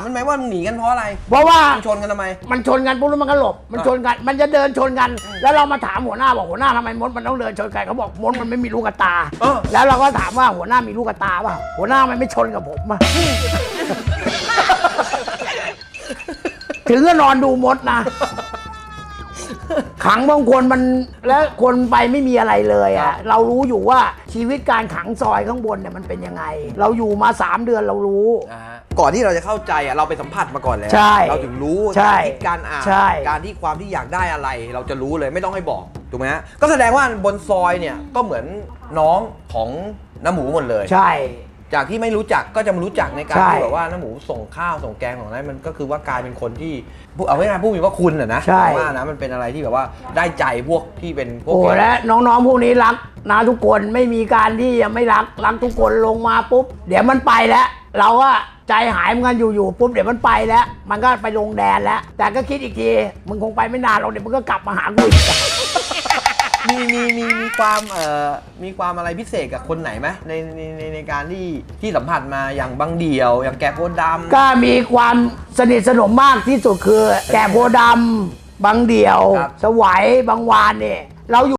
ามมันไหมว่าหนีกันเพราะอะไรเพราะว่ามันชนกันทำไม มันชนกันปุ๊บแล้วมันก็หลบ มันชนกัน มันจะเดินชนกัน แล้วเรามาถามหัวหน้าบอกหัวหน้าทำไมมดมันต้องเดินชนกันเขาบอกมดมันไม่มีลูกกระตา เออ แล้วเราก็ถามว่าหัวหน้ามีลูกกระตาเปล่าหัวหน้ามันไม่ชนกับผมอะ ถึงก็นอนดูมดนะ ขังบางคนมันแล้วคนไปไม่มีอะไรเลยอะเรารู้อยู่ว่าชีวิตการขังซอยข้างบนเนี่ยมันเป็นยังไง เราอยู่มาสามเดือนเรารู้นะฮะ ก่อนที่เราจะเข้าใจอะเราไปสัมผัสมาก่อนแล้วใช่เราถึงรู้ใช่การคิดการอ่านใช่ การที่ความที่อยากได้อะไร เราจะรู้เลยไม่ต้องให้บอกถูกไหมฮะก็แสดงว่าบนซอยเนี่ยก็เหมือนน้องของน้ำหมูหมดเลย ใช่ จากที่ไม่รู้จักก็จะมารู้จักในการใช่ที่แบบว่าน้ำหมูส่งข้าวส่งแกงของนั้นมันก็คือว่ากลายเป็นคนที่ผู้เอาไว้ง่ายๆผู้มีว่าคุณอะนะใช่ว่านะมันเป็นอะไรที่แบบว่าได้ใจพวกที่เป็นพวกโอ้แกและน้องๆพวกนี้รักนะทุกคนไม่มีการที่จะไม่รักรักทุกคนลงมาปุ๊บ เดี๋ยวมันไปแล้ว เราอะใจหายเหมือนกันอยู่ๆปุ๊บเดี๋ยวมันไปแล้ว มันก็ไปลงแดนแล้ว แต่ก็คิดอีกทีมึงคงไปไม่นานหรอกเดี๋ยวมึงก็กลับมาหากูอีก มีมีมีมีความเอ่อมีความอะไรพิเศษกับคนไหนไหมในในในในการที่ที่สัมผัสมาอย่างบางเดียว อย่างแกะโพธิ์ดำ ก็มีความสนิทสนมมากที่สุดคือ แก่โพธิ์ดำบางเดี่ยว ครับ สวัยบางวานเนี่ยเราอยู่